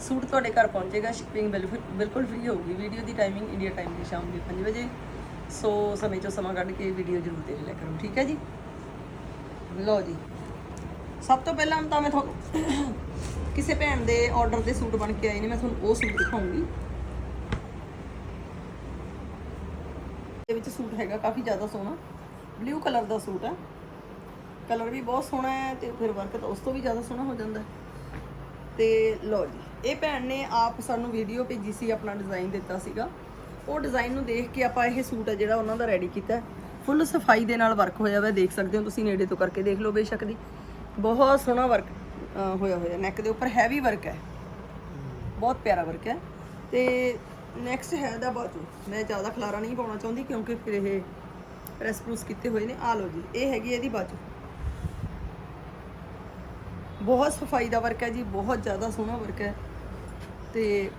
Suit ਤੁਹਾਡੇ ਘਰ ਪਹੁੰਚੇਗਾ ਸ਼ਿਪਿੰਗ ਬਿਲਕੁਲ ਫ੍ਰੀ ਹੋਊਗੀ। ਵੀਡੀਓ ਦੀ ਟਾਈਮਿੰਗ ਇੰਡੀਆ ਟਾਈਮ ਦੀ ਸ਼ਾਮ ਦੇ 5 ਵਜੇ। ਸੋ ਸਮੇਂ ਚੋਂ ਸਮਾਂ ਕੱਢ ਕੇ ਵੀਡੀਓ ਜ਼ਰੂਰ ਦੇਖ ਲਿਆ ਕਰੋ, ਠੀਕ ਹੈ ਜੀ? ਲਓ ਜੀ। ਸਭ ਤੋਂ ਪਹਿਲਾਂ ਤਾਂ ਮੈਂ ਤੁਹਾਨੂੰ ਕਿਸੇ ਭੈਣ ਦੇ ਆਰਡਰ ਦੇ ਸੂਟ ਬਣ ਕੇ ਆਏ ਨੇ, ਮੈਂ ਤੁਹਾਨੂੰ ਉਹ ਸੂਟ ਦਿਖਾਉਂਗੀ। ਦੇ ਵਿੱਚ ਸੂਟ ਹੈਗਾ ਕਾਫੀ ਜ਼ਿਆਦਾ ਸੋਹਣਾ। ਬਲੂ ਕਲਰ ਦਾ ਸੂਟ ਹੈ। ਕਲਰ ਵੀ ਬਹੁਤ ਸੋਹਣਾ ਹੈ ਤੇ ਫਿਰ ਵਰਕ ਤਾਂ ਉਸ ਤੋਂ ਵੀ ਜ਼ਿਆਦਾ ਸੋਹਣਾ ਹੋ ਜਾਂਦਾ ਹੈ। ਤੇ ਲਓ ਜੀ। ਇਹ ਭੈਣ ਨੇ ਆਪ ਸਾਨੂੰ ਵੀਡੀਓ ਭੇਜੀ ਸੀ, ਆਪਣਾ ਡਿਜ਼ਾਈਨ ਦਿੱਤਾ ਸੀਗਾ। ਉਹ ਡਿਜ਼ਾਈਨ ਨੂੰ ਦੇਖ ਕੇ ਆਪਾਂ ਇਹ ਸੂਟ ਹੈ ਜਿਹੜਾ ਉਹਨਾਂ ਦਾ ਰੈਡੀ ਕੀਤਾ। ਫੁੱਲ ਸਫ਼ਾਈ ਦੇ ਨਾਲ ਵਰਕ ਹੋਇਆ ਹੋਇਆ ਦੇਖ ਸਕਦੇ ਹੋ ਤੁਸੀਂ, ਨੇੜੇ ਤੋਂ ਕਰਕੇ ਦੇਖ ਲਓ ਬੇਸ਼ੱਕ ਦੀ। ਬਹੁਤ ਸੋਹਣਾ ਵਰਕ ਹੋਇਆ ਹੋਇਆ ਨੈਕ ਦੇ ਉੱਪਰ ਹੈਵੀ ਵਰਕ ਹੈ। ਬਹੁਤ ਪਿਆਰਾ ਵਰਕ ਹੈ। ਤੇ ਨੈਕਸਟ ਹੈ ਦਾ ਬਾਜੂ ਮੈਂ ਜ਼ਿਆਦਾ ਖਲਾਰਾ ਨਹੀਂ ਪਾਉਣਾ ਚਾਹੁੰਦੀ ਕਿਉਂਕਿ ਫਿਰ ਇਹ ਪ੍ਰੈਸ ਪ੍ਰੂਸ ਕੀਤੇ ਹੋਏ ਨੇ। ਆ ਲਓ ਜੀ, ਇਹ ਹੈਗੀ ਇਹਦੀ ਬਾਜੂ। ਬਹੁਤ ਸਫ਼ਾਈ ਦਾ ਵਰਕ ਹੈ ਜੀ, ਬਹੁਤ ਜ਼ਿਆਦਾ ਸੋਹਣਾ ਵਰਕ ਹੈ। ਤੇ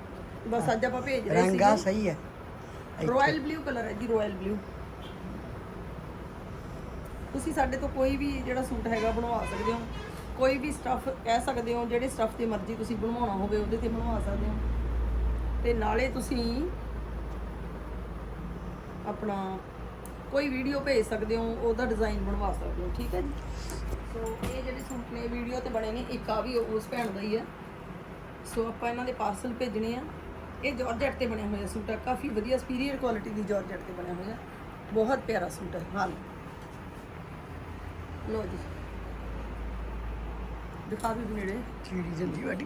ਬਸ ਅੱਜ ਆਪਾਂ ਭੇਜ ਰਹੇ ਰੰਗਾ ਸੀ ਸਹੀ ਹੈ। ਰਾਇਲ ਬਲੂ ਕਲਰ ਹੈ ਜੀ ਰਾਇਲ ਬਲੂ ਤੁਸੀਂ ਸਾਡੇ ਤੋਂ ਕੋਈ ਵੀ ਜਿਹੜਾ ਸੂਟ ਹੈਗਾ ਬਣਵਾ ਸਕਦੇ ਹੋ। ਕੋਈ ਵੀ ਸਟੱਫ ਕਹਿ ਸਕਦੇ ਹੋ ਜਿਹੜੇ ਸਟੱਫ ਤੇ ਮਰਜ਼ੀ ਤੁਸੀਂ ਬਣਵਾਉਣਾ ਹੋਵੇ ਉਹਦੇ ਤੇ ਬਣਵਾ ਸਕਦੇ ਹੋ। ਤੇ ਨਾਲੇ ਤੁਸੀਂ ਆਪਣਾ ਕੋਈ ਵੀਡੀਓ ਭੇਜ ਸਕਦੇ ਹੋ ਉਹਦਾ ਡਿਜ਼ਾਈਨ ਬਣਵਾ ਸਕਦੇ ਹੋ ਠੀਕ ਹੈ ਜੀ? ਸੋ ਇਹ ਜਿਹੜੇ ਸੂਟ ਨੇ ਵੀਡੀਓ ਤੇ ਬਣੇ ਨੇ ਇੱਕ ਆ ਵੀ ਉਸ ਭੈਣ ਦਾ ਹੀ ਹੈ। ਸੋ ਆਪਾਂ ਇਹਨਾਂ ਦੇ ਪਾਰਸਲ ਭੇਜਣੇ ਆ। ਇਹ ਜਾਰਜਟ ਤੇ ਬਣਿਆ ਹੋਇਆ ਸੂਟ ਹੈ ਕਾਫੀ ਵਧੀਆ ਸੁਪੀਰੀਅਰ ਕੁਆਲਿਟੀ ਦੀ ਜਾਰਜਟ ਤੇ ਬਣਿਆ ਹੋਇਆ। ਬਹੁਤ ਪਿਆਰਾ ਸੂਟ ਹੈ ਹਾਲ। ਲੋ ਜੀ। ਦਿਖਾ ਵੀ ਨੇੜੇ। ਚੀੜੀ ਜਲਦੀ ਵੱਢ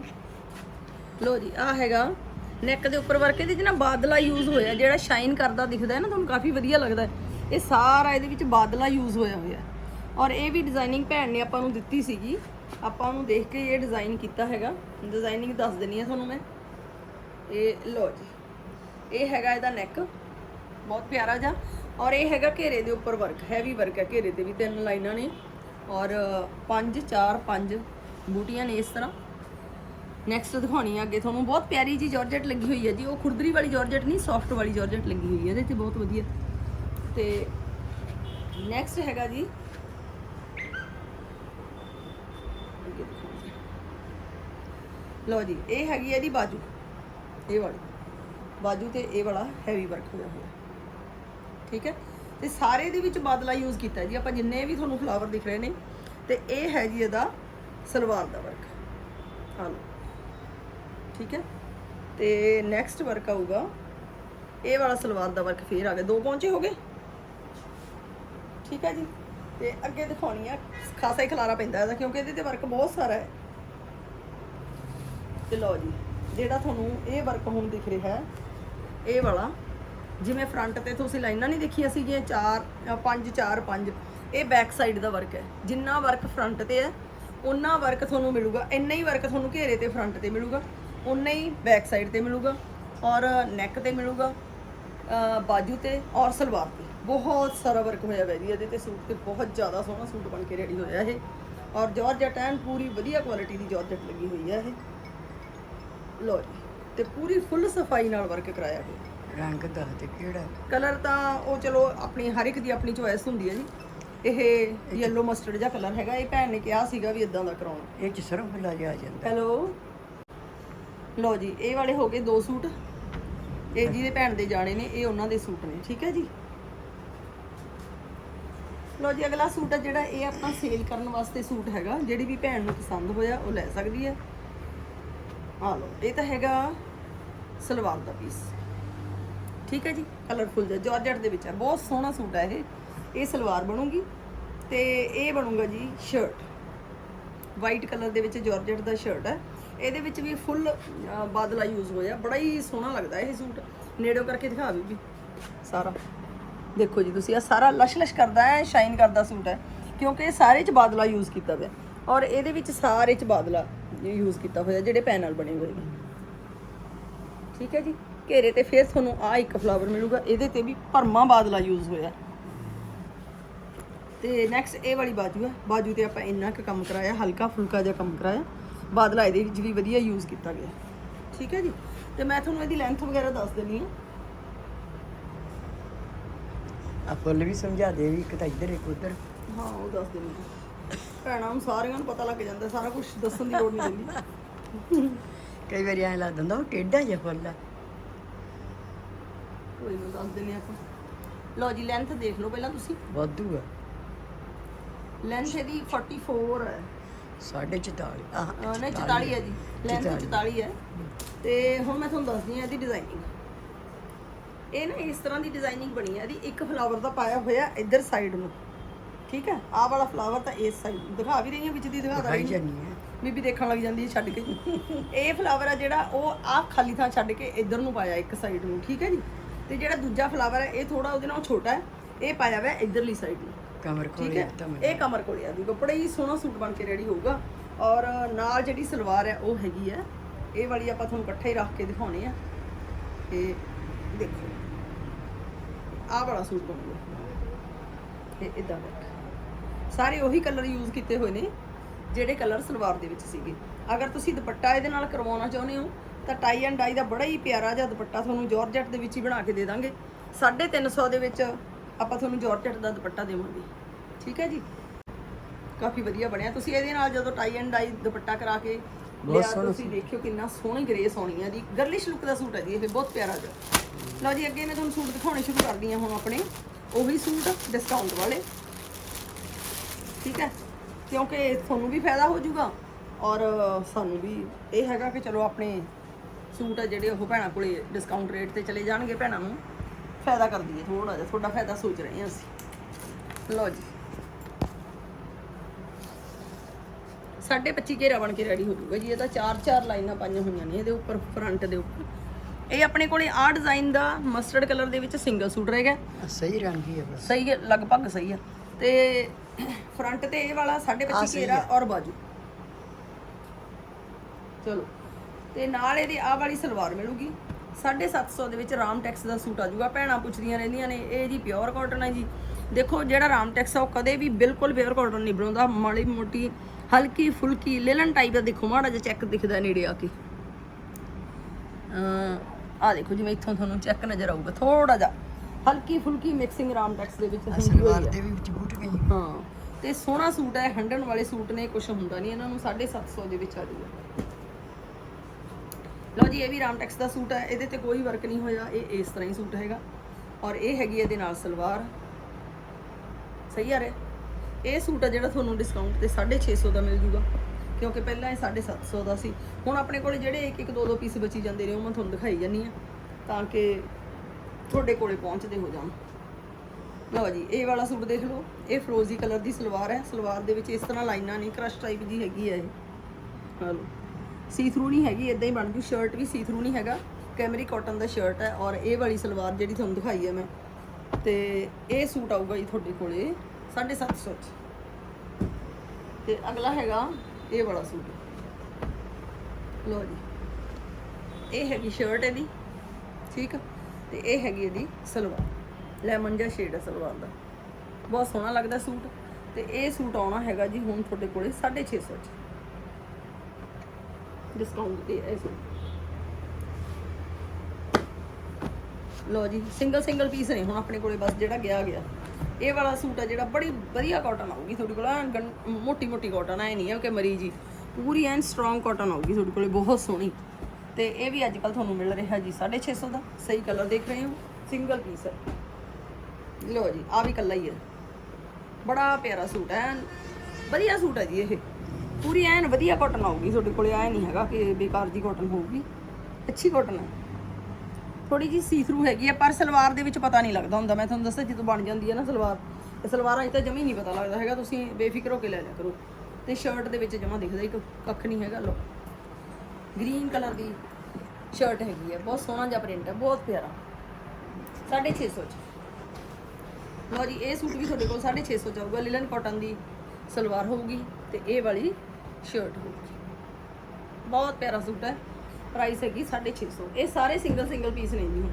ਲੋ ਜੀ ਆ ਹੈਗਾ। ਨੈਕ ਦੇ ਉੱਪਰ ਵਰਕ ਇਹਦੇ 'ਚ ਨਾ ਬਾਦਲਾ ਯੂਜ਼ ਹੋਇਆ। ਜਿਹੜਾ ਸ਼ਾਈਨ ਕਰਦਾ ਦਿਖਦਾ ਹੈ ਨਾ ਤੁਹਾਨੂੰ ਕਾਫੀ ਵਧੀਆ ਲੱਗਦਾ ਹੈ। ਇਹ ਸਾਰਾ ਇਹਦੇ ਵਿੱਚ ਬਾਦਲਾ ਯੂਜ਼ ਹੋਇਆ ਹੋਇਆ ਹੈ। ਔਰ ਇਹ ਵੀ ਡਿਜ਼ਾਈਨਿੰਗ ਭੈਣ ਨੇ ਆਪਾਂ ਨੂੰ ਦਿੱਤੀ ਸੀਗੀ। ਆਪਾਂ ਉਹਨੂੰ ਦੇਖ ਕੇ ਇਹ ਡਿਜ਼ਾਈਨ ਕੀਤਾ ਹੈਗਾ। ਡਿਜ਼ਾਈਨਿੰਗ ਦੱਸ ਦਿੰਨੀ ਆ ਤੁਹਾਨੂੰ ਮੈਂ। ਇਹ ਲੋ ਜੀ। ਇਹ ਹੈਗਾ ਇਹਦਾ ਨੈਕ ਬਹੁਤ ਪਿਆਰਾ ਜਿਹਾ। ਔਰ ਇਹ ਹੈਗਾ ਘੇਰੇ ਦੇ ਉੱਪਰ ਵਰਕ ਹੈਵੀ ਵਰਕ ਹੈ। ਘੇਰੇ ਤੇ ਵੀ ਤਿੰਨ ਲਾਈਨਾਂ ਨੇ। ਔਰ 5 4 5 ਬੂਟੀਆਂ ਨੇ ਇਸ ਤਰ੍ਹਾਂ। ਨੈਕਸਟ ਦਿਖਾਉਣੀ ਆ ਅੱਗੇ ਤੁਹਾਨੂੰ। ਬਹੁਤ ਪਿਆਰੀ ਜੀ ਜਾਰਜਟ ਲੱਗੀ ਹੋਈ ਹੈ ਜੀ। ਉਹ ਖੁਰਦਰੀ ਵਾਲੀ ਜਾਰਜਟ ਨਹੀਂ ਸੌਫਟ ਵਾਲੀ ਜਾਰਜਟ ਲੱਗੀ ਹੋਈ ਹੈ। ਇਹਦੇ ਤੇ ਬਹੁਤ ਵਧੀਆ। ਤੇ ਨੈਕਸਟ ਹੈਗਾ ਜੀ। ਅੱਗੇ ਦਿਖਾਉਂਦੇ ਲਓ ਜੀ, ਇਹ ਹੈਗੀ ਹੈ ਇਹਦੀ ਬਾਜੂ। ਇਹ ਵਾਲੀ। ਬਾਜੂ ਤੇ ਇਹ ਵਾਲਾ ਹੈਵੀ ਵਰਕ ਹੋਇਆ ਹੋਇਆ। ਠੀਕ ਹੈ? ਤੇ ਸਾਰੇ ਦੇ ਵਿੱਚ ਬਾਦਲਾ ਯੂਜ਼ ਕੀਤਾ ਜੀ। ਆਪਾਂ ਜਿੰਨੇ ਵੀ ਤੁਹਾਨੂੰ ਫਲਾਵਰ ਦਿਖ ਰਹੇ ਨੇ, ਤੇ ਇਹ ਹੈ ਜੀ ਇਹਦਾ ਸਲਵਾਰ ਦਾ ਵਰਕ ਹਾਂ ਲਓ। ਠੀਕ ਹੈ? ਤੇ ਨੈਕਸਟ ਵਰਕ ਆਊਗਾ। ਇਹ ਵਾਲਾ ਸਲਵਾਰ ਦਾ ਵਰਕ ਫੇਰ ਆ ਗਿਆ। ਦੋ ਪਹੁੰਚੇ ਹੋ ਗਏ? ਠੀਕ ਹੈ ਜੀ? ਤੇ ਅੱਗੇ ਦਿਖਾਉਣੀ ਆ ਖਾਸਾ ਹੀ ਖਲਾਰਾ ਪੈਂਦਾ ਇਹਦਾ, ਕਿਉਂਕਿ ਇਹਦੇ ਤੇ ਵਰਕ ਬਹੁਤ ਸਾਰਾ ਹੈ। ਤੇ ਲਓ ਜੀ, ਜਿਹੜਾ ਤੁਹਾਨੂੰ ਇਹ ਵਰਕ ਹੁਣ ਦਿਖ ਰਿਹਾ ਹੈ, ਇਹ ਵਾਲਾ, ਜਿਵੇਂ ਫਰੰਟ ਤੇ ਤੁਸੀਂ ਲਾਈਨਾਂ ਨਹੀਂ ਦੇਖੀਆਂ ਸੀਗੀਆਂ 4 5 4 5 ਇਹ ਬੈਕ ਸਾਈਡ ਦਾ ਵਰਕ ਹੈ। ਜਿੰਨਾ ਵਰਕ ਫਰੰਟ ਤੇ ਹੈ ਉਨਾ ਵਰਕ ਤੁਹਾਨੂੰ ਮਿਲੂਗਾ, ਇੰਨਾ ਹੀ ਵਰਕ ਤੁਹਾਨੂੰ ਘੇਰੇ ਤੇ ਫਰੰਟ ਤੇ ਮਿਲੂਗਾ ਉਨਾ ਹੀ ਬੈਕ ਸਾਈਡ ਤੇ ਮਿਲੂਗਾ, ਔਰ ਨੈਕ ਤੇ ਮਿਲੂਗਾ ਬਾਜੂ ਤੇ ਔਰ ਸਲਵਾਰ ਤੇ। ਬਹੁਤ ਸਾਰਾ ਵਰਕ ਹੋਇਆ ਹੋਇਆ ਜੀ ਇਹਦੇ ਤੇ ਸੂਟ ਤੇ ਬਹੁਤ ਜ਼ਿਆਦਾ ਸੋਹਣਾ ਸੂਟ ਬਣ ਕੇ ਰੈਡੀ ਹੋਇਆ ਇਹ। ਔਰ ਜਾਰਜਟ ਐਨ ਪੂਰੀ ਵਧੀਆ ਕੁਆਲਿਟੀ ਦੀ ਜਾਰਜਟ ਲੱਗੀ ਹੋਈ ਹੈ ਇਹ। ਲੋ ਜੀ ਤੇ ਪੂਰੀ ਫੁੱਲ ਸਫ਼ਾਈ ਨਾਲ ਵਰਕ ਕਰਾਇਆ ਹੋਇਆ। ਰੰਗ ਦੱਸ ਤੇ ਕਿਹੜਾ? ਕਲਰ ਤਾਂ ਉਹ ਚਲੋ ਆਪਣੀ ਹਰ ਇੱਕ ਦੀ ਆਪਣੀ ਚੋਇਸ ਹੁੰਦੀ ਹੈ ਜੀ। ਇਹ ਯੈਲੋ ਮਸਟਰਡ ਜਿਹਾ ਕਲਰ ਹੈਗਾ ਇਹ ਭੈਣ ਨੇ ਕਿਹਾ ਸੀਗਾ ਵੀ ਇਦਾਂ ਦਾ ਕਰਾਉਣਾ। ਇਹ ਚ ਸਰਫ ਫੁੱਲਾ ਜਿਹਾ ਆ ਜਾਂਦਾ। ਹੈਲੋ ਲੋ ਜੀ ਇਹ ਵਾਲੇ ਹੋ ਗਏ ਦੋ ਸੂਟ। ਇਹ ਜਿਹਦੇ ਭੈਣ ਦੇ ਜਾਣੇ ਨੇ, ਇਹ ਉਹਨਾਂ ਦੇ ਸੂਟ ਨੇ, ਠੀਕ ਹੈ ਜੀ? ਲੋ ਜੀ, ਅਗਲਾ ਸੂਟ ਹੈ ਜਿਹੜਾ, ਇਹ ਆਪਣਾ ਸੇਲ ਕਰਨ ਵਾਸਤੇ ਸੂਟ ਹੈਗਾ, ਜਿਹੜੀ ਵੀ ਭੈਣ ਨੂੰ ਪਸੰਦ ਹੋਇਆ, ਉਹ ਲੈ ਸਕਦੀ ਹੈ। ਆ ਲੋ ਇਹ ਤਾਂ ਹੈਗਾ ਸਲਵਾਰ ਦਾ ਪੀਸ ਠੀਕ ਹੈ ਜੀ? ਕਲਰਫੁਲ ਜਿਹਾ, ਜਾਰਜਟ ਦੇ ਵਿੱਚ ਹੈ ਬਹੁਤ ਸੋਹਣਾ ਸੂਟ ਹੈ ਇਹ। ਇਹ ਸਲਵਾਰ ਬਣੂਗੀ ਤੇ ਇਹ ਬਣੂਗਾ ਜੀ ਸ਼ਰਟ ਵਾਈਟ ਕਲਰ ਦੇ ਵਿੱਚ ਜਾਰਜਟ ਦਾ ਸ਼ਰਟ ਹੈ ਇਹਦੇ ਵਿੱਚ ਵੀ ਫੁੱਲ ਬਾਦਲਾ ਯੂਜ਼ ਹੋਇਆ ਬੜਾ ਹੀ ਸੋਹਣਾ ਲੱਗਦਾ ਇਹ ਸੂਟ ਨੇੜੋਂ ਕਰਕੇ ਦਿਖਾ ਦਿਓ ਜੀ। ਸਾਰਾ। ਦੇਖੋ ਜੀ ਤੁਸੀਂ ਆ ਸਾਰਾ ਲਸ਼ ਲਸ਼ ਕਰਦਾ ਹੈ ਸ਼ਾਈਨ ਕਰਦਾ ਸੂਟ ਹੈ। ਕਿਉਂਕਿ ਇਹ ਸਾਰੇ ਚ ਬਾਦਲਾ ਯੂਜ਼ ਕੀਤਾ ਹੋਇਆ। ਔਰ ਇਹਦੇ ਵਿੱਚ ਸਾਰੇ ਚ ਬਾਦਲਾ ਯੂਜ਼ ਕੀਤਾ ਹੋਇਆ, ਜਿਹੜੇ ਪੈਨਲ ਬਣੇ ਹੋਏ ਨੇ। ਠੀਕ ਹੈ ਜੀ? ਘੇਰੇ ਤੇ ਫਿਰ ਤੁਹਾਨੂੰ ਆ ਇੱਕ ਫਲਾਵਰ ਮਿਲੂਗਾ। ਇਹਦੇ ਤੇ ਵੀ ਭਰਮਾ ਬਾਦਲਾ ਯੂਜ਼ ਹੋਇਆ ਤੇ ਨੈਕਸਟ ਇਹ ਵਾਲੀ ਬਾਜੂ ਹੈ ਬਾਜੂ ਤੇ ਆਪਾਂ ਇੰਨਾ ਕੁ ਕੰਮ ਕਰਾਇਆ ਹਲਕਾ ਫੁਲਕਾ ਜਿਹਾ ਕੰਮ ਕਰਾਇਆ। ਬਾਦਲਾ ਇਹਦੇ ਵਿੱਚ ਵੀ ਵਧੀਆ ਯੂਜ਼ ਕੀਤਾ ਗਿਆ। ਠੀਕ ਹੈ ਜੀ? ਤੇ ਮੈਂ ਤੁਹਾਨੂੰ ਇਹਦੀ ਲੈਂਥ ਵਗੈਰਾ ਦੱਸ ਦਿੰਨੀ ਆ ਆ ਫੁੱਲ ਵੀ ਸਮਝਾ ਦੇ ਵੀ ਇੱਕ ਤਾਂ ਇੱਧਰ ਇੱਕ ਉੱਧਰ। ਹਾਂ ਉਹ ਦੱਸ ਆ ਭੈਣਾਂ ਨੂੰ ਸਾਰਿਆਂ ਨੂੰ ਪਤਾ ਲੱਗ ਜਾਂਦਾ ਸਾਰਾ ਕੁਝ ਦੱਸਣ ਦੀ ਲੋੜ ਨਹੀਂ ਪੈਂਦੀ। ਕਈ ਵਾਰੀ ਐਂ ਲੱਗਦਾ ਹੁੰਦਾ ਉਹ ਟੇਢਾ ਜਿਹਾ ਫੁੱਲ ਆ। ਕੋਈ ਨਹੀਂ ਦੱਸ ਦਿੰਨੇ ਆਪਾਂ। ਲਓ ਜੀ ਲੈਂਥ ਦੇਖ ਲਓ ਪਹਿਲਾਂ ਤੁਸੀਂ। ਵਾਧੂ ਆ। ਲੈਂਥ ਇਹਦੀ 44 ਹੈ। ਸਾਢੇ 44 ਆਹ ਅਹ ਨਹੀਂ 44 ਹੈ ਜੀ। ਲੈਂਥ 44 ਹੈ। ਤੇ ਹੁਣ ਮੈਂ ਤੁਹਾਨੂੰ ਦੱਸਦੀ ਹਾਂ ਇਹਦੀ ਡਿਜ਼ਾਈਨਿੰਗ ਇਹ ਨਾ ਇਸ ਤਰ੍ਹਾਂ ਦੀ ਡਿਜ਼ਾਈਨਿੰਗ ਬਣੀ ਹੈ। ਇਹਦੀ ਇੱਕ ਫਲਾਵਰ ਦਾ ਪਾਇਆ ਹੋਇਆ ਇੱਧਰ ਸਾਈਡ ਨੂੰ। ਠੀਕ ਹੈ? ਆਹ ਵਾਲਾ ਫਲਾਵਰ ਤਾਂ ਇਸ ਸਾਈਡ ਦਿਖਾ ਵੀ ਰਹੀ ਹਾਂ ਵਿੱਚ ਦੀ ਦਿਖਾ ਦਿਖਾਈ ਰਹੀ ਜਾਨੀ ਹੈ। ਬੀਬੀ ਦੇਖਣ ਲੱਗ ਜਾਂਦੀ ਹੈ ਛੱਡ ਕੇ। ਇਹ ਫਲਾਵਰ ਆ ਜਿਹੜਾ ਉਹ ਆਹ ਖਾਲੀ ਥਾਂ ਛੱਡ ਕੇ ਇੱਧਰ ਨੂੰ ਪਾਇਆ ਇੱਕ ਸਾਈਡ ਨੂੰ। ਠੀਕ ਹੈ ਜੀ? ਤੇ ਜਿਹੜਾ ਦੂਜਾ ਫਲਾਵਰ ਹੈ ਇਹ ਥੋੜਾ ਉਹਦੇ ਨਾਲੋਂ ਛੋਟਾ ਹੈ। ਇਹ ਪਾਇਆ ਹੋਇਆ ਇੱਧਰਲੀ ਸਾਈਡ ਨੂੰ। ਕਮਰ ਠੀਕ ਕੋਲੇ ਹੈ। ਤਾਂ ਮੈਂ ਇਹ ਕਮਰ ਕੋਲੇ ਆ। ਜੂਗਾ ਬੜਾ ਹੀ ਸੋਹਣਾ ਸੂਟ ਬਣ ਕੇ ਰੈਡੀ ਹੋਊਗਾ। ਔਰ ਨਾਲ ਜਿਹੜੀ ਸਲਵਾਰ ਹੈ ਉਹ ਹੈਗੀ ਹੈ। ਇਹ ਵਾਲੀ ਆਪਾਂ ਤੁਹਾਨੂੰ ਇਕੱਠੇ ਹੀ ਰੱਖ ਕੇ ਦਿਖਾਉਣੇ ਆ। ਤੇ ਦੇਖੋ ਆਹ ਵਾਲਾ ਸੂਟ ਬਣੂਗਾ ਇਹ ਇਦਾਂ ਦਾ। ਸਾਰੇ ਉਹੀ ਕਲਰ ਯੂਜ਼ ਕੀਤੇ ਹੋਏ ਨੇ ਜਿਹੜੇ ਕਲਰ ਸਲਵਾਰ ਦੇ ਵਿੱਚ ਸੀਗੇ। ਅਗਰ ਤੁਸੀਂ ਦੁਪੱਟਾ ਇਹਦੇ ਨਾਲ ਕਰਵਾਉਣਾ ਚਾਹੁੰਦੇ ਹੋ ਤਾਂ ਟਾਈ ਐਂਡ ਡਾਈ ਦਾ ਬੜਾ ਹੀ ਪਿਆਰਾ ਜਿਹਾ ਦੁਪੱਟਾ ਤੁਹਾਨੂੰ ਜਾਰਜਟ ਦੇ ਵਿੱਚ ਹੀ ਬਣਾ ਕੇ ਦੇ ਦਾਂਗੇ। 350 ਦੇ ਵਿੱਚ ਆਪਾਂ ਤੁਹਾਨੂੰ ਜਾਰਜਟ ਦਾ ਦੁਪੱਟਾ ਦੇਵਾਂਗੇ। ਠੀਕ ਹੈ ਜੀ? ਕਾਫੀ ਵਧੀਆ ਬਣਿਆ। ਤੁਸੀਂ ਇਹਦੇ ਨਾਲ ਜਦੋਂ ਟਾਈ ਐਂਡ ਡਾਈ ਦੁਪੱਟਾ ਕਰਾ ਕੇ ਲਿਆ ਤੁਸੀਂ ਦੇਖਿਓ ਕਿੰਨਾ ਸੋਹਣੀ ਗ੍ਰੇਸ ਆਉਣੀ ਹੈ ਜੀ। ਗਰਲਿਸ਼ ਲੁੱਕ ਦਾ ਸੂਟ ਹੈ ਜੀ ਇਹ ਬਹੁਤ ਪਿਆਰਾ ਜਿਹਾ। ਲਓ ਜੀ ਅੱਗੇ ਮੈਂ ਤੁਹਾਨੂੰ ਸੂਟ ਦਿਖਾਉਣੇ ਸ਼ੁਰੂ ਕਰਦੀ ਹਾਂ ਹੁਣ ਆਪਣੇ। ਉਹੀ ਸੂਟ ਡਿਸਕਾਊਂਟ ਵਾਲੇ। ਠੀਕ ਹੈ? ਕਿਉਂਕਿ ਤੁਹਾਨੂੰ ਵੀ ਫਾਇਦਾ ਹੋ ਜਾਊਗਾ। ਔਰ ਸਾਨੂੰ ਵੀ ਇਹ ਹੈਗਾ ਕਿ ਚਲੋ ਆਪਣੇ ਸੂਟ ਆ ਜਿਹੜੇ ਉਹ ਭੈਣਾਂ ਕੋਲੇ ਡਿਸਕਾਊਂਟ ਰੇਟ ਤੇ ਚਲੇ ਜਾਣਗੇ ਭੈਣਾਂ ਨੂੰ। ਫਾਇਦਾ ਕਰ ਦਈਏ ਥੋੜਾ ਜਿਹਾ ਤੁਹਾਡਾ ਫਾਇਦਾ ਸੋਚ ਰਹੇ ਹਾਂ ਅਸੀਂ। ਲਓ ਜੀ। ਸਾਢੇ 25 ਘੇਰਾ ਬਣ ਕੇ ਰੈਡੀ ਹੋ ਜਾਊਗਾ ਜੀ ਇਹ ਤਾਂ ਚਾਰ ਚਾਰ ਲਾਈਨਾਂ ਪਾਈਆਂ ਹੋਈਆਂ ਨੇ ਇਹਦੇ ਉੱਪਰ ਫਰੰਟ ਦੇ ਉੱਪਰ। ਇਹ ਆਪਣੇ ਕੋਲੇ ਆਹ ਡਿਜ਼ਾਈਨ ਦਾ ਮਸਟਰਡ ਕਲਰ ਦੇ ਵਿੱਚ ਸਿੰਗਲ ਸੂਟ ਰਹੇਗਾ ਸਹੀ ਰੰਗ ਹੀ ਹੈ ਬਸ। ਸਹੀ ਹੈ ਲਗਭਗ ਸਹੀ ਹੈ। ਤੇ ਫਰੰਟ ਤੇ ਇਹ ਵਾਲਾ 25 ਸਹੀ ਘੇਰਾ ਹੈ। ਔਰ ਬਾਜੂ। ਚਲੋ। ਤੇ ਨਾਲ ਇਹਦੀ ਆਹ ਵਾਲੀ ਸਲਵਾਰ ਮਿਲੂਗੀ। 750 ਦੇ ਵਿੱਚ ਰਾਮ ਟੈਕਸ ਦਾ ਸੂਟ ਆ ਜਾਊਗਾ ਭੈਣਾਂ ਪੁੱਛਦੀਆਂ ਰਹਿੰਦੀਆਂ ਨੇ ਇਹ ਜੀ ਪਿਓਰ ਕਾਟਨ ਹੈ ਜੀ। ਦੇਖੋ ਜਿਹੜਾ ਰਾਮ ਟੈਕਸ ਆ ਉਹ ਕਦੇ ਵੀ ਬਿਲਕੁਲ ਪਿਓਰ ਕਾਟਨ ਨਹੀਂ ਬਣਾਉਂਦਾ। ਮਾੜੀ ਮੋਟੀ ਹਲਕੀ ਫੁਲਕੀ ਲਿਲਨ ਟਾਈਪ ਦਾ ਦੇਖੋ ਮਾੜਾ ਜਿਹਾ ਚੈੱਕ ਦਿਖਦਾ ਨੇੜੇ ਆ ਕੇ। ਆ ਦੇਖੋ ਜਿਵੇਂ ਇੱਥੋਂ ਤੁਹਾਨੂੰ ਚੈੱਕ ਨਜ਼ਰ ਆਊਗਾ। ਥੋੜਾ ਜਿਹਾ ਹਲਕੀ ਫੁਲਕੀ ਮਿਕਸਿੰਗ ਰਾਮ ਟੈਕਸ ਦੇ ਵਿੱਚ ਸਲਵਾਰ ਦੇ ਵੀ ਵਿੱਚ ਬੂਟ ਗਈ ਹਾਂ ਤੇ ਸੋਹਣਾ ਸੂਟ ਹੈ ਹੰਡਣ ਵਾਲੇ ਸੂਟ ਨੇ ਕੁਝ ਹੁੰਦਾ ਨਹੀਂ ਇਹਨਾਂ ਨੂੰ 750 ਦੇ ਵਿੱਚ ਆ ਜਾਊਗਾ ਲਓ ਜੀ, ਇਹ ਵੀ ਰਾਮਟੈਕਸ ਦਾ ਸੂਟ ਹੈ, ਇਹਦੇ ਤੇ ਕੋਈ ਵਰਕ ਨਹੀਂ ਹੋਇਆ, ਇਹ ਇਸ ਤਰ੍ਹਾਂ ਹੀ ਸੂਟ ਹੈਗਾ। ਔਰ ਇਹ ਹੈਗੀ ਇਹਦੇ ਨਾਲ ਸਲਵਾਰ। ਸਹੀ ਆ ਰਿਹਾ ਇਹ ਸੂਟ ਆ ਜਿਹੜਾ ਤੁਹਾਨੂੰ ਡਿਸਕਾਊਂਟ ਤੇ 650 ਦਾ ਮਿਲ ਜੂਗਾ, ਕਿਉਂਕਿ ਪਹਿਲਾਂ ਇਹ 750 ਦਾ ਸੀ। ਹੁਣ ਆਪਣੇ ਕੋਲ ਜਿਹੜੇ ਇੱਕ ਇੱਕ ਦੋ ਦੋ ਪੀਸ ਬਚੀ ਜਾਂਦੇ ਨੇ, ਉਹ ਮੈਂ ਤੁਹਾਨੂੰ ਦਿਖਾਈ ਜਾਨੀ ਆ ਤਾਂ ਕਿ ਤੁਹਾਡੇ ਕੋਲੇ ਪਹੁੰਚਦੇ ਹੋ ਜਾਣ। ਲਓ ਜੀ, ਇਹ ਵਾਲਾ ਸੂਟ ਦੇਖ ਲਓ, ਇਹ ਫਰੋਜ਼ੀ ਕਲਰ ਦੀ ਸਲਵਾਰ ਹੈ। ਸਲਵਾਰ ਦੇ ਵਿੱਚ ਇਸ ਤਰ੍ਹਾਂ ਲਾਈਨਾਂ ਨਹੀਂ ਕ੍ਰਸ਼ ਟਾਈਪ ਦੀ ਹੈਗੀ ਹੈ ਇਹ। ਆ ਲਓ। ਸੀ ਥਰੂ ਨਹੀਂ ਹੈਗੀ ਇਦਾਂ ਹੀ ਬਣ ਜੂ। ਸ਼ਰਟ ਵੀ ਸੀ ਥਰੂ ਨਹੀਂ ਹੈਗਾ। ਕੈਮਰੀ ਕਾਟਨ ਦਾ ਸ਼ਰਟ ਹੈ ਔਰ ਇਹ ਵਾਲੀ ਸਲਵਾਰ ਜਿਹੜੀ ਤੁਹਾਨੂੰ ਦਿਖਾਈ ਹੈ ਮੈਂ। ਤੇ ਇਹ ਸੂਟ ਆਊਗਾ ਜੀ ਤੁਹਾਡੇ ਕੋਲੇ 750 ਚ। ਤੇ ਅਗਲਾ ਹੈਗਾ ਇਹ ਵਾਲਾ ਸੂਟ। ਲਓ ਜੀ। ਇਹ ਹੈਗੀ ਸ਼ਰਟ ਇਹਦੀ, ਠੀਕ ਆ? ਤੇ ਇਹ ਹੈਗੀ ਇਹਦੀ ਸਲਵਾਰ। ਲੈਮਨ ਜਿਹਾ ਸ਼ੇਡ ਹੈ ਸਲਵਾਰ ਦਾ। ਬਹੁਤ ਸੋਹਣਾ ਲੱਗਦਾ ਸੂਟ। ਤੇ ਇਹ ਸੂਟ ਆਉਣਾ ਹੈਗਾ ਜੀ ਹੁਣ ਤੁਹਾਡੇ ਕੋਲੇ 650 ਚ। ਡਿਸਕਾਊਂਟ ਤੇ ਹੈ ਸੂਟ ਲੋ ਜੀ ਸਿੰਗਲ ਸਿੰਗਲ ਪੀਸ ਨੇ ਹੁਣ ਆਪਣੇ ਕੋਲੇ ਬਸ ਜਿਹੜਾ ਗਿਆ ਗਿਆ। ਇਹ ਵਾਲਾ ਸੂਟ ਹੈ ਜਿਹੜਾ ਬੜੀ ਵਧੀਆ ਕਾਟਨ ਆਊਗੀ ਤੁਹਾਡੇ ਕੋਲ। ਮੋਟੀ ਮੋਟੀ ਕਾਟਨ ਐ ਨਹੀਂ ਹੈ ਕਿ ਮਰੀ ਜੀ ਪੂਰੀ ਐਨ ਸਟਰੋਂਗ ਕਾਟਨ ਆਊਗੀ ਤੁਹਾਡੇ ਕੋਲੇ, ਬਹੁਤ ਸੋਹਣੀ। ਤੇ ਇਹ ਵੀ ਅੱਜ ਕੱਲ ਤੁਹਾਨੂੰ ਮਿਲ ਰਿਹਾ ਜੀ 650 ਦਾ। ਸਹੀ ਕਲਰ ਦੇਖ ਰਹੇ ਹੋ ਸਿੰਗਲ ਪੀਸ ਹੈ ਲੋ ਜੀ ਆ ਵੀ ਕੱਲਾ ਹੀ ਹੈ ਬੜਾ ਪਿਆਰਾ ਸੂਟ ਹੈ ਐਨ ਵਧੀਆ ਸੂਟ ਹੈ ਜੀ ਇਹ। ਪੂਰੀ ਐਨ ਵਧੀਆ ਕਾਟਨ ਆਊਗੀ, ਤੁਹਾਡੇ ਕੋਲੇ ਐ ਨਹੀਂ ਹੈਗਾ ਕਿ ਬੇਕਾਰ ਜੀ ਕਾਟਨ ਹੋਊਗੀ। ਅੱਛੀ ਕਾਟਨ ਹੈ ਥੋੜੀ ਜੀ ਸੀ ਥਰੂ ਹੈਗੀ ਆ, ਪਰ ਸਲਵਾਰ ਦੇ ਵਿੱਚ ਪਤਾ ਨਹੀਂ ਲੱਗਦਾ ਹੁੰਦਾ। ਮੈਂ ਤੁਹਾਨੂੰ ਦੱਸਿਆ, ਜਦੋਂ ਬਣ ਜਾਂਦੀ ਹੈ ਨਾ ਸਲਵਾਰ, ਤੇ ਸਲਵਾਰਾਂ 'ਚ ਤਾਂ ਜਮੀ ਨਹੀਂ ਪਤਾ ਲੱਗਦਾ ਹੈਗਾ। ਤੁਸੀਂ ਬੇਫਿਕਰ ਹੋ ਕੇ ਲੈ ਲਿਆ ਕਰੋ। ਤੇ ਸ਼ਰਟ ਦੇ ਵਿੱਚ ਜਮਾ ਦਿਖਦਾ, ਇੱਕ ਕੱਖ ਨਹੀਂ ਹੈਗਾ ਲੋ ਗ੍ਰੀਨ ਕਲਰ ਦੀ ਸ਼ਰਟ ਹੈਗੀ ਹੈ ਬਹੁਤ ਸੋਹਣਾ ਜਿਹਾ ਪ੍ਰਿੰਟ ਹੈ ਬਹੁਤ ਪਿਆਰਾ। 650 ਚ। ਲਓ ਜੀ, ਇਹ ਸੂਟ ਵੀ ਤੁਹਾਡੇ ਕੋਲ 650 ਚ ਆਊਗਾ। ਲਿਲਨ ਕਾਟਨ ਦੀ ਸਲਵਾਰ ਹੋਊਗੀ, ਤੇ ਇਹ ਵਾਲੀ ਸ਼ਰਟ ਹੋਊਗੀ ਬਹੁਤ ਪਿਆਰਾ ਸੂਟ ਹੈ। ਪ੍ਰਾਈਸ ਹੈਗੀ 650 ਇਹ ਸਾਰੇ ਸਿੰਗਲ ਸਿੰਗਲ ਪੀਸ ਨੇ ਜੀ। ਹੁਣ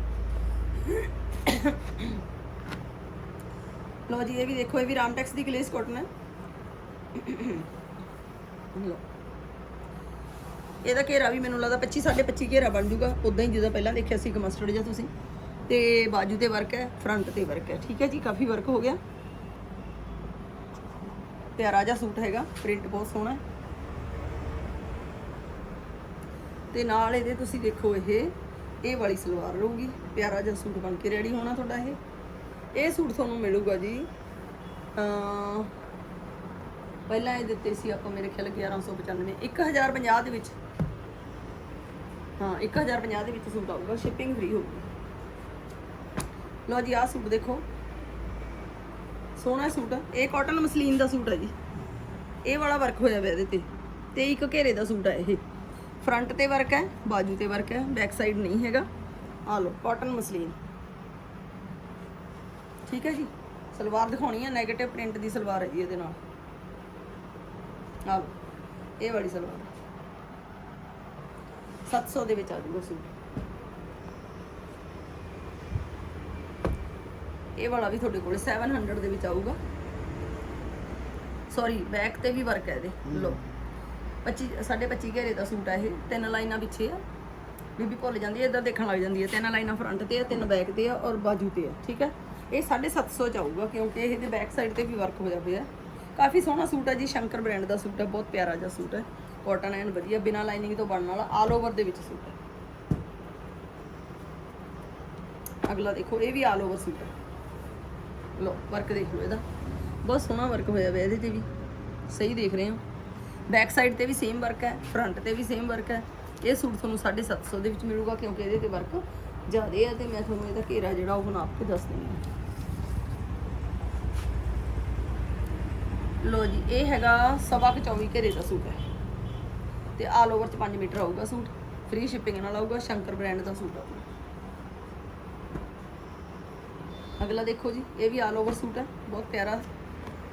ਲਓ ਜੀ, ਇਹ ਵੀ ਦੇਖੋ, ਇਹ ਵੀ ਰਾਮਟੈਕਸ ਦੀ ਗਲੇਸ ਕਾਟਨ ਹੈ। ਲਓ। ਇਹਦਾ ਘੇਰਾ ਵੀ ਮੈਨੂੰ ਲੱਗਦਾ 25 25 ਘੇਰਾ ਬਣ ਜੂਗਾ ਉਦਾਂ ਹੀ ਜਿਹਦਾ ਪਹਿਲਾਂ ਦੇਖਿਆ ਸੀ ਕਮਸਟਰਡ ਜਿਹਾ ਤੁਸੀਂ। ਤੇ ਬਾਜੂ ਤੇ ਵਰਕ ਹੈ ਫਰੰਟ ਤੇ ਵਰਕ ਹੈ। ਠੀਕ ਹੈ ਜੀ, ਕਾਫੀ ਵਰਕ ਹੋ ਗਿਆ। ਪਿਆਰਾ ਜਿਹਾ ਸੂਟ ਹੈਗਾ। ਪ੍ਰਿੰਟ ਬਹੁਤ ਸੋਹਣਾ ਹੈ। ਤੇ ਨਾਲ ਇਹਦੇ ਤੁਸੀਂ ਦੇਖੋ ਇਹ ਇਹ ਵਾਲੀ ਸਲਵਾਰ ਰਹੂਗੀ। ਪਿਆਰਾ ਜਿਹਾ ਸੂਟ ਬਣ ਕੇ ਰੈਡੀ ਹੋਣਾ ਤੁਹਾਡਾ ਇਹ। ਇਹ ਸੂਟ ਤੁਹਾਨੂੰ ਮਿਲੂਗਾ ਜੀ ਪਹਿਲਾਂ ਇਹ ਦਿੱਤੇ ਸੀ ਆਪਾਂ ਮੇਰੇ ਖਿਆਲ 1195 1050 ਦੇ ਵਿੱਚ। ਹਾਂ 1050 ਦੇ ਵਿੱਚ ਸੂਟ ਆਊਗਾ ਸ਼ਿਪਿੰਗ ਫ੍ਰੀ ਹੋਊਗੀ। ਲਓ ਜੀ, ਆਹ ਸੂਟ ਦੇਖੋ। ਸੋਹਣਾ ਸੂਟ ਇਹ ਕਾਟਨ ਮਸਲੀਨ ਦਾ ਸੂਟ ਹੈ ਜੀ। ਇਹ ਵਾਲਾ ਵਰਕ ਹੋਇਆ ਹੋਇਆ ਇਹਦੇ ਤੇ। ਤੇ ਇੱਕ ਘੇਰੇ ਦਾ ਸੂਟ ਹੈ ਇਹ। ਫਰੰਟ ਤੇ ਵਰਕ ਹੈ, ਬਾਜੂ ਤੇ ਵਰਕ ਹੈ ਬੈਕ ਸਾਈਡ ਨਹੀਂ ਹੈਗਾ। ਆ ਲਓ ਕਾਟਨ ਮਸਲੀਨ ਠੀਕ ਹੈ ਜੀ? ਸਲਵਾਰ ਦਿਖਾਉਣੀ ਹੈ 네ਗੇਟਿਵ ਪ੍ਰਿੰਟ ਦੀ ਸਲਵਾਰ ਹੈ ਜੀ ਇਹਦੇ ਨਾਲ। ਆ ਲਓ, ਇਹ ਵਾਲੀ ਸਲਵਾਰ। 700 ਦੇ ਵਿੱਚ ਆ ਜੂਗਾ ਸੂਟ। ਇਹ ਵਾਲਾ ਵੀ ਤੁਹਾਡੇ ਕੋਲੇ 700 ਦੇ ਵਿੱਚ ਆਊਗਾ। ਸੌਰੀ ਬੈਕ ਤੇ ਵੀ ਵਰਕ ਹੈ ਇਹਦੇ। ਲੋ 25 25 ਘੇਰੇ ਦਾ ਸੂਟ ਆ ਇਹ, ਤਿੰਨ ਲਾਈਨਾਂ ਪਿੱਛੇ ਆ। ਬੀਬੀ ਭੁੱਲ ਜਾਂਦੀ ਹੈ ਇਦਾਂ ਦੇਖਣ ਲੱਗ ਜਾਂਦੀ ਹੈ। ਤਿੰਨ ਲਾਈਨਾਂ ਫਰੰਟ ਤੇ ਆ, ਤਿੰਨ ਬੈਕ ਤੇ ਆ ਔਰ ਬਾਜੂ ਤੇ ਆ, ਠੀਕ ਹੈ ਇਹ 750 ਚ ਆਊਗਾ ਕਿਉਂਕਿ ਇਹਦੇ ਬੈਕ ਸਾਈਡ ਤੇ ਵੀ ਵਰਕ ਹੋਇਆ ਹੋਇਆ ਕਾਫੀ ਸੋਹਣਾ ਸੂਟ ਹੈ ਜੀ, ਸ਼ੰਕਰ ਬ੍ਰਾਂਡ ਦਾ ਸੂਟ ਹੈ ਬਹੁਤ ਪਿਆਰਾ ਜਿਹਾ ਸੂਟ ਹੈ ਕਾਟਨ ਐਂਡ ਵਧੀਆ, ਬਿਨਾ ਲਾਈਨਿੰਗ ਤੋਂ ਬਣਨ ਵਾਲਾ ਆਲ ਓਵਰ ਦੇ ਵਿੱਚ ਸੂਟ ਹੈ ਅਗਲਾ ਦੇਖੋ, ਇਹ ਵੀ ਆਲ ਓਵਰ ਸੂਟ ਹੈ ਲੋ ਵਰਕ ਦੇਖ ਲਓ ਇਹਦਾ। ਬਹੁਤ ਸੋਹਣਾ ਵਰਕ ਹੋਇਆ ਹੋਇਆ ਇਹਦੇ ਤੇ ਵੀ। ਸਹੀ ਦੇਖ ਰਹੇ ਹਾਂ। ਬੈਕ ਸਾਈਡ ਤੇ ਵੀ ਸੇਮ ਵਰਕ ਹੈ ਫਰੰਟ ਤੇ ਵੀ ਸੇਮ ਵਰਕ ਹੈ। ਇਹ ਸੂਟ ਤੁਹਾਨੂੰ 750 ਦੇ ਵਿੱਚ ਮਿਲੂਗਾ ਕਿਉਂਕਿ ਇਹਦੇ ਤੇ ਵਰਕ ਜ਼ਿਆਦਾ ਹੈ ਤੇ ਮੈਂ ਤੁਹਾਨੂੰ ਇਹਦਾ ਘੇਰਾ ਜਿਹੜਾ ਉਹ ਬਣਾ ਕੇ ਦੱਸ ਦਿੰਦੀ ਹਾਂ। ਲੋ ਜੀ, ਇਹ ਹੈਗਾ ਸਵਾ ਕੁ 24 ਘੇਰੇ ਦਾ ਸੂਟ ਹੈ। ਤੇ ਆਲ ਓਵਰ ਚ 5 ਮੀਟਰ ਆਊਗਾ ਸੂਟ ਫ੍ਰੀ ਸ਼ਿਪਿੰਗ ਨਾਲ ਆਊਗਾ, ਸ਼ੰਕਰ ਬ੍ਰਾਂਡ ਦਾ ਸੂਟ ਆਊਗਾ। ਅਗਲਾ ਦੇਖੋ ਜੀ, ਇਹ ਵੀ ਆਲ ਓਵਰ ਸੂਟ ਹੈ, ਬਹੁਤ ਪਿਆਰਾ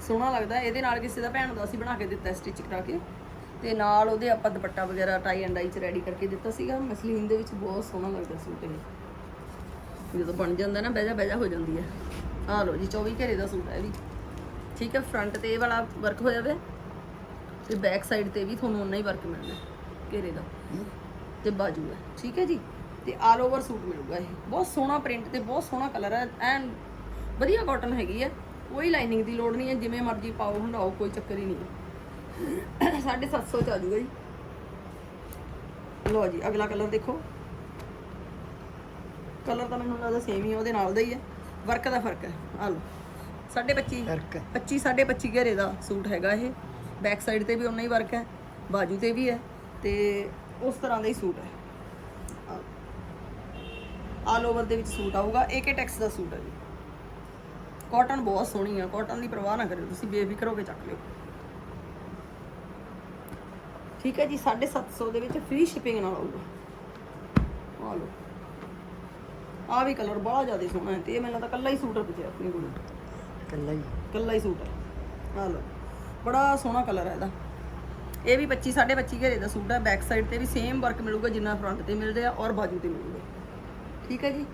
ਸੋਹਣਾ ਲੱਗਦਾ, ਇਹਦੇ ਨਾਲ ਕਿਸੇ ਦਾ ਭੈਣ ਦਾ ਅਸੀਂ ਬਣਾ ਕੇ ਦਿੱਤਾ ਸਟਿਚ ਕਰਾ ਕੇ। ਤੇ ਨਾਲ ਉਹਦੇ ਆਪਾਂ ਦੁਪੱਟਾ ਵਗੈਰਾ ਟਾਈ ਐਂਡ ਆਈ ਚ ਰੈਡੀ ਕਰਕੇ ਦਿੱਤਾ ਸੀਗਾ। ਮਸਲੀਨ ਦੇ ਵਿੱਚ ਬਹੁਤ ਸੋਹਣਾ ਲੱਗਦਾ ਸੂਟ ਇਹ। ਜਦੋਂ ਬਣ ਜਾਂਦਾ ਨਾ, ਬਹਿਜਾ ਬਹਿਜਾ ਹੋ ਜਾਂਦੀ ਹੈ। ਆ ਲਓ ਜੀ 24 ਘੇਰੇ ਦਾ ਸੂਟ ਹੈ ਇਹ ਵੀ। ਠੀਕ ਹੈ ਫਰੰਟ ਤੇ ਇਹ ਵਾਲਾ ਵਰਕ ਹੋਇਆ ਹੋਇਆ ਤੇ ਬੈਕ ਸਾਈਡ ਤੇ ਵੀ ਤੁਹਾਨੂੰ ਉਨਾ ਹੀ ਵਰਕ ਮਿਲਣਾ ਘੇਰੇ ਦਾ। ਤੇ ਬਾਜੂ ਹੈ। ਠੀਕ ਹੈ ਜੀ? ਤੇ ਆਲ ਓਵਰ ਸੂਟ ਮਿਲੂਗਾ ਇਹ। ਬਹੁਤ ਸੋਹਣਾ ਪ੍ਰਿੰਟ ਤੇ ਬਹੁਤ ਸੋਹਣਾ ਕਲਰ ਹੈ। ਐਨ ਵਧੀਆ ਕਾਟਨ ਹੈਗੀ ਹੈ। ਕੋਈ ਲਾਈਨਿੰਗ ਦੀ ਲੋੜ ਨਹੀਂ ਹੈ ਜਿਵੇਂ ਮਰਜ਼ੀ ਪਾਓ ਹੰਡਾਓ ਕੋਈ ਚੱਕਰ ਹੀ ਨਹੀਂ। ਹੈ 750 ਚ ਆ ਜੂਗਾ ਜੀ। ਲਓ ਜੀ ਅਗਲਾ ਕਲਰ ਦੇਖੋ। ਕਲਰ ਤਾਂ ਮੈਨੂੰ ਲੱਗਦਾ ਸੇਮ ਹੀ ਹੈ ਉਹਦੇ ਨਾਲ ਦਾ ਹੀ ਹੈ। ਵਰਕ ਦਾ ਫ਼ਰਕ ਹੈ। ਆ ਲਓ 25 ਵਰਕ 25 25 ਘੇਰੇ ਦਾ ਸੂਟ ਹੈਗਾ ਇਹ। ਬੈਕ ਸਾਈਡ ਤੇ ਵੀ ਉਨਾ ਹੀ ਵਰਕ ਹੈ ਬਾਜੂ ਤੇ ਵੀ ਹੈ ਤੇ ਉਸ ਤਰ੍ਹਾਂ ਦਾ ਹੀ ਸੂਟ ਹੈ। ਆਲ ਓਵਰ ਦੇ ਵਿੱਚ ਸੂਟ ਆਊਗਾ। ਏਕੇ ਟੈਕਸ ਦਾ ਸੂਟ ਹੈ ਜੀ। ਕਾਟਨ ਬਹੁਤ ਸੋਹਣੀ ਆ ਕਾਟਨ ਦੀ ਪਰਵਾਹ ਨਾ ਕਰਿਓ ਤੁਸੀਂ ਬੇਫਿਕਰ ਹੋ ਕੇ ਚੱਕ ਲਿਓ। ਠੀਕ ਹੈ ਜੀ 750 ਦੇ ਵਿੱਚ ਫ੍ਰੀ ਸ਼ਿਪਿੰਗ ਨਾਲ ਆਊਗਾ। ਆ ਲਓ। ਆ ਵੀ ਕਲਰ ਬਹੁਤ ਜ਼ਿਆਦਾ ਸੋਹਣਾ ਹੈ ਤੇ ਇਹ ਮੈਨੂੰ ਲੱਗਦਾ ਕੱਲਾ ਹੀ ਸੂਟ ਬਚਿਆ ਆਪਣੀ ਕੋਲ ਕੱਲਾ ਹੀ। ਕੱਲਾ ਹੀ ਸੂਟ ਹੈ ਆ ਲਓ। ਬੜਾ ਸੋਹਣਾ ਕਲਰ ਹੈ ਇਹਦਾ। ਇਹ ਵੀ 25 25 ਘੇਰੇ ਦਾ ਸੂਟ ਹੈ ਬੈਕ ਸਾਈਡ ਤੇ ਵੀ ਸੇਮ ਵਰਕ ਮਿਲੂਗਾ ਜਿੰਨਾ ਫਰੰਟ ਤੇ ਮਿਲਦੇ ਆ ਔਰ ਬਾਜੂ ਤੇ ਮਿਲੂਗਾ। ਠੀਕ ਹੈ ਜੀ?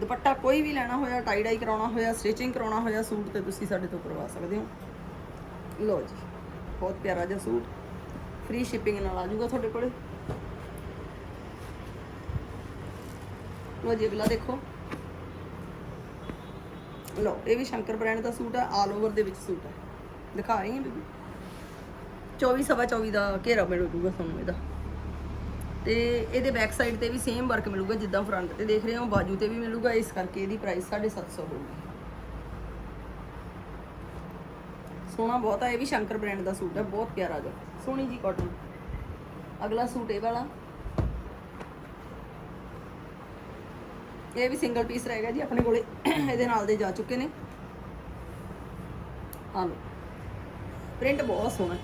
ਦੁਪੱਟਾ ਕੋਈ ਵੀ ਲੈਣਾ ਹੋਇਆ ਟਾਈ ਡਾਈ ਕਰਾਉਣਾ ਹੋਇਆ ਸਟਿਚਿੰਗ ਕਰਾਉਣਾ ਹੋਇਆ, ਸੂਟ ਤੇ ਤੁਸੀਂ ਸਾਡੇ ਤੋਂ ਕਰਵਾ ਸਕਦੇ ਹੋ। ਲਓ ਜੀ, ਬਹੁਤ ਪਿਆਰਾ ਜਿਹਾ ਸੂਟ। ਫ੍ਰੀ ਸ਼ਿਪਿੰਗ ਨਾਲ ਆ ਜਾਊਗਾ ਤੁਹਾਡੇ ਕੋਲੇ। ਲਓ ਜੀ, ਅਗਲਾ ਦੇਖੋ। ਲਓ, ਇਹ ਵੀ ਸ਼ੰਕਰ ਬ੍ਰਾਂਡ ਦਾ ਸੂਟ ਹੈ ਆਲ ਓਵਰ ਦੇ ਵਿੱਚ ਸੂਟ ਹੈ। ਦਿਖਾ ਰਹੀ ਹਾਂ ਬੀਬੀ। 24 ਸਵਾ 24 ਦਾ ਘੇਰਾ ਮਿਲੂਗਾ ਤੁਹਾਨੂੰ ਇਹਦਾ। ਤੇ ਇਹਦੇ ਬੈਕ ਸਾਈਡ ਤੇ ਵੀ ਸੇਮ ਵਰਕ ਮਿਲੂਗਾ ਜਿੱਦਾਂ ਫਰੰਟ ਤੇ ਦੇਖ ਰਹੇ ਹੋ, ਬਾਜੂ ਤੇ ਵੀ ਮਿਲੂਗਾ, ਇਸ ਕਰਕੇ ਇਹਦੀ ਪ੍ਰਾਈਸ 750 ਹੋਊਗੀ। ਸੋਹਣਾ ਬਹੁਤ ਆ, ਇਹ ਵੀ ਸ਼ੰਕਰ ਬ੍ਰਾਂਡ ਦਾ ਸੂਟ ਹੈ ਬਹੁਤ ਪਿਆਰਾ ਜਿਹਾ। ਸੋਹਣੀ ਜੀ ਕਾਟਨ ਅਗਲਾ ਸੂਟ ਇਹ ਵਾਲਾ। ਇਹ ਵੀ ਸਿੰਗਲ ਪੀਸ ਰਹੇਗਾ ਜੀ, ਆਪਣੇ ਕੋਲੇ। ਇਹਦੇ ਨਾਲ ਦੇ ਜਾ ਚੁੱਕੇ ਨੇ। ਹਾਂ ਪ੍ਰਿੰਟ ਬਹੁਤ ਸੋਹਣਾ।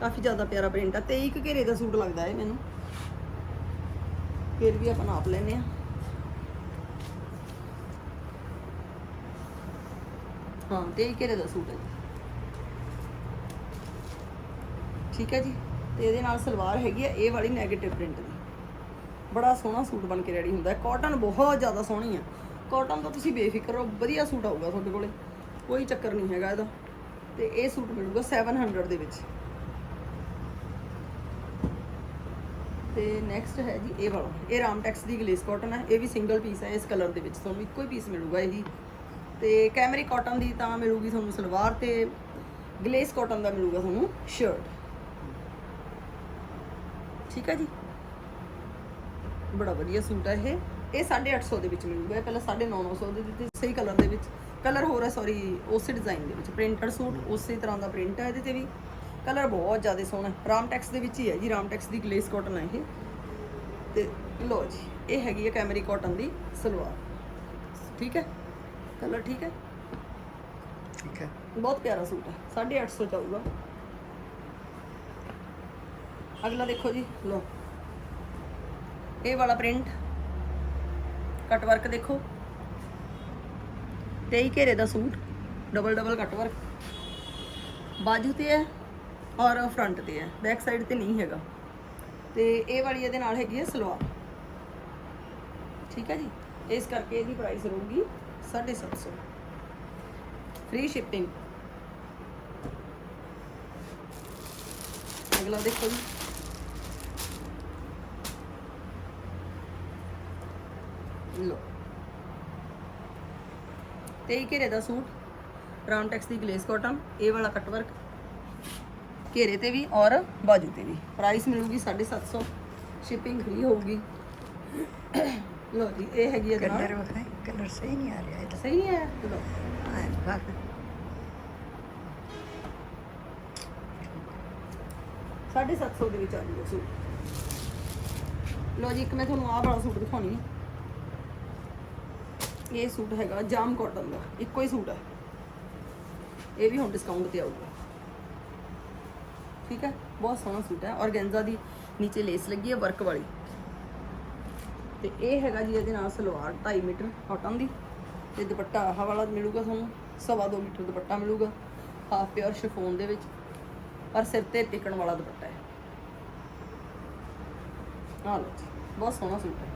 ਕਾਫੀ ਜ਼ਿਆਦਾ ਪਿਆਰਾ ਪ੍ਰਿੰਟ ਆ। ਤੇ ਇੱਕ ਘੇਰੇ ਦਾ ਸੂਟ ਲੱਗਦਾ ਹੈ ਮੈਨੂੰ। ਫਿਰ ਵੀ ਆਪਾਂ ਨਾਪ ਲੈਨੇ ਆ ਹਾਂ, ਤੇ ਇੱਕ ਘੇਰੇ ਦਾ ਸੂਟ ਹੈ ਜੀ? ਠੀਕ ਹੈ ਜੀ? ਤੇ ਇਹਦੇ ਨਾਲ ਸਲਵਾਰ ਹੈਗੀ ਆ, ਇਹ ਵਾਲੀ 네ਗੇਟਿਵ ਪ੍ਰਿੰਟ ਦੀ। ਬੜਾ ਸੋਹਣਾ ਸੂਟ ਬਣ ਕੇ ਰੈਡੀ ਹੁੰਦਾ ਹੈ। ਕਾਟਨ ਬਹੁਤ ਜ਼ਿਆਦਾ ਸੋਹਣੀ ਆ। ਕਾਟਨ ਤਾਂ ਤੁਸੀਂ ਬੇਫਿਕਰ ਹੋ ਵਧੀਆ ਸੂਟ ਆਊਗਾ ਤੁਹਾਡੇ ਕੋਲੇ। ਕੋਈ ਚੱਕਰ ਨਹੀਂ ਹੈਗਾ ਇਹਦਾ। ਤੇ ਇਹ ਸੂਟ ਮਿਲੂਗਾ 700 ਦੇ ਵਿੱਚ। ਤੇ ਨੈਕਸਟ ਹੈ ਜੀ ਇਹ ਵਾਲਾ। ਇਹ ਰਾਮਟੈਕਸ ਦੀ ਗਲੇਸ ਕਾਟਨ ਹੈ ਇਹ ਵੀ ਸਿੰਗਲ ਪੀਸ ਹੈ ਇਸ ਕਲਰ ਦੇ ਵਿੱਚ। ਤੁਹਾਨੂੰ ਇੱਕੋ ਹੀ ਪੀਸ ਮਿਲੂਗਾ ਇਹੀ। ਤੇ ਕੈਮਰੀ ਕਾਟਨ ਦੀ ਤਾਂ ਮਿਲੂਗੀ ਤੁਹਾਨੂੰ ਸਲਵਾਰ ਤੇ ਗਲੇਸ ਕਾਟਨ ਦਾ ਮਿਲੂਗਾ ਤੁਹਾਨੂੰ ਸ਼ਰਟ ਠੀਕ ਹੈ ਜੀ? ਬੜਾ ਵਧੀਆ ਸੂਟ ਹੈ ਇਹ। ਇਹ 850 ਦੇ ਵਿੱਚ ਮਿਲੂਗਾ। ਇਹ ਪਹਿਲਾਂ 950 ਦੇ ਦਿੱਤੇ ਸਹੀ ਕਲਰ ਦੇ ਵਿੱਚ। ਕਲਰ ਹੋਰ ਹੈ ਸੌਰੀ ਉਸੇ ਡਿਜ਼ਾਈਨ ਦੇ ਵਿੱਚ। ਪ੍ਰਿੰਟਡ ਸੂਟ ਉਸੇ ਤਰ੍ਹਾਂ ਦਾ ਪ੍ਰਿੰਟ ਹੈ ਇਹਦੇ ਤੇ ਵੀ। ਕਲਰ ਬਹੁਤ ਜ਼ਿਆਦਾ ਸੋਹਣਾ ਹੈ। ਰਾਮਟੈਕਸ ਦੇ ਵਿੱਚ ਹੀ ਹੈ ਜੀ ਰਾਮਟੈਕਸ ਦੀ ਗਲੇਸ ਕਾਟਨ ਹੈ ਇਹ। ਤੇ ਲੋ ਜੀ ਇਹ ਹੈਗੀ ਹੈ ਕੈਮਰੀ ਕਾਟਨ ਦੀ ਸਲਵਾਰ। ਠੀਕ ਹੈ? ਕਲਰ ਠੀਕ ਹੈ? ਠੀਕ ਹੈ। ਬਹੁਤ ਪਿਆਰਾ ਸੂਟ ਹੈ। 850 ਚਾਹੂਗਾ ਅਗਲਾ ਦੇਖੋ ਜੀ ਲੋ ਇਹ ਵਾਲਾ ਪ੍ਰਿੰਟ। ਕਟ ਵਰਕ ਦੇਖੋ। ਤੇ ਹੀ ਘੇਰੇ ਦਾ suit. Double double cut work. ਬਾਜੂ ਤੇ ਹੈ। ਔਰ ਫਰੰਟ ਤੇ ਹੈ। ਬੈਕ ਸਾਈਡ ਤੇ ਨਹੀਂ ਹੈਗਾ। ਤੇ ਇਹ ਵਾਲੀ ਇਹਦੇ ਨਾਲ ਹੈਗੀ ਹੈ ਸਲਵਾਰ। ਠੀਕ ਹੈ ਜੀ? ਇਸ ਕਰਕੇ ਇਹਦੀ ਪ੍ਰਾਈਸ ਰਹੂਗੀ 750 ਫ੍ਰੀ ਸ਼ਿਪਿੰਗ ਅਗਲਾ ਦੇਖੋ ਜੀ। ਲੋ ਤੇ ਇਹ ਘੇਰੇ ਦਾ ਸੂਟ। ਰਾਮਟੈਕਸ ਦੀ ਗਲੇਸ ਕਾਟਨ ਇਹ ਵਾਲਾ ਕੱਟ ਵਰਕ ਘੇਰੇ ਤੇ ਵੀ ਔਰ ਬਾਜੂ ਤੇ ਵੀ। ਪ੍ਰਾਈਸ ਮਿਲੂਗੀ 750 ਸ਼ਿਪਿੰਗ ਫ੍ਰੀ ਹੋਊਗੀ। ਲੋ ਜੀ ਇਹ ਹੈਗੀ ਹੈ ਕਲਰ ਵਖਾਈ ਕਲਰ ਸਹੀ ਨਹੀਂ ਆ ਰਿਹਾ ਇਹਦਾ ਸਹੀ ਹੈ? ਲੋ ਹਾਂ ਸਾਢੇ ਸੱਤ ਸੌ ਦੇ ਵਿੱਚ ਆ ਜੂਗਾ ਸੂਟ। ਲੋ ਜੀ ਇੱਕ ਮੈਂ ਤੁਹਾਨੂੰ ਆਹ ਵਾਲਾ ਸੂਟ ਦਿਖਾਉਣੀ ਹੈ ਇਹ ਸੂਟ ਹੈਗਾ ਜਾਮ ਕਾਟਨ ਦਾ। ਇੱਕੋ ਹੀ ਸੂਟ ਹੈ ਇਹ ਵੀ ਹੁਣ ਡਿਸਕਾਊਂਟ ਤੇ ਆਊਗਾ। ਠੀਕ ਹੈ? ਬਹੁਤ ਸੋਹਣਾ ਸੂਟ ਹੈ। ਔਰਗੈਂਜ਼ਾ ਦੀ ਨੀਚੇ ਲੇਸ ਲੱਗੀ ਹੈ ਵਰਕ ਵਾਲੀ। ਤੇ ਇਹ ਹੈਗਾ ਜੀ ਇਹਦੇ ਨਾਲ ਸਲਵਾਰ 2.5 ਮੀਟਰ ਕਾਟਨ ਦੀ। ਤੇ ਦੁਪੱਟਾ ਆਹ ਵਾਲਾ ਮਿਲੂਗਾ ਤੁਹਾਨੂੰ, ਸਵਾ ਦੋ ਮੀਟਰ ਦੁਪੱਟਾ ਮਿਲੂਗਾ ਹਾਫ ਪਿਓਰ ਸ਼ਿਫੋਨ ਦੇ ਵਿੱਚ। ਪਰ ਸਿਰ ਤੇ ਟਿਕਣ ਵਾਲਾ ਦੁਪੱਟਾ ਹੈ। ਆਹ ਲਓ ਜੀ, ਬਹੁਤ ਸੋਹਣਾ ਸੂਟ ਹੈ।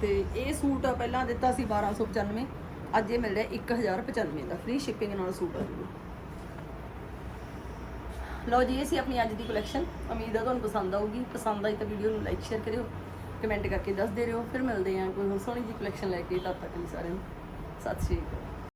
ਤੇ ਇਹ ਸੂਟ ਪਹਿਲਾਂ ਦਿੱਤਾ ਸੀ 1295 ਅੱਜ ਇਹ ਮਿਲ ਰਿਹਾ 1095 ਦਾ। ਫ੍ਰੀ ਸ਼ਿਪਿੰਗ ਨਾਲ ਸੂਟ ਆ ਜੂਗਾ। ਲਓ ਜੀ, ਇਹ ਸੀ ਆਪਣੀ ਅੱਜ ਦੀ ਕਲੈਕਸ਼ਨ ਉਮੀਦ ਆ ਤੁਹਾਨੂੰ ਪਸੰਦ ਆਊਗੀ। ਪਸੰਦ ਆਈ ਤਾਂ ਵੀਡੀਓ ਨੂੰ ਲਾਈਕ ਸ਼ੇਅਰ ਕਰਿਓ। ਕਮੈਂਟ ਕਰਕੇ ਦੱਸਦੇ ਰਹੋ। ਫਿਰ ਮਿਲਦੇ ਹਾਂ ਕੋਈ ਹੋਰ ਸੋਹਣੀ ਜੀ ਕਲੈਕਸ਼ਨ ਲੈ ਕੇ। ਤਦ ਤੱਕ ਲਈ ਸਾਰਿਆਂ ਨੂੰ। ਸਤਿ ਸ਼੍ਰੀ ਅਕਾਲ।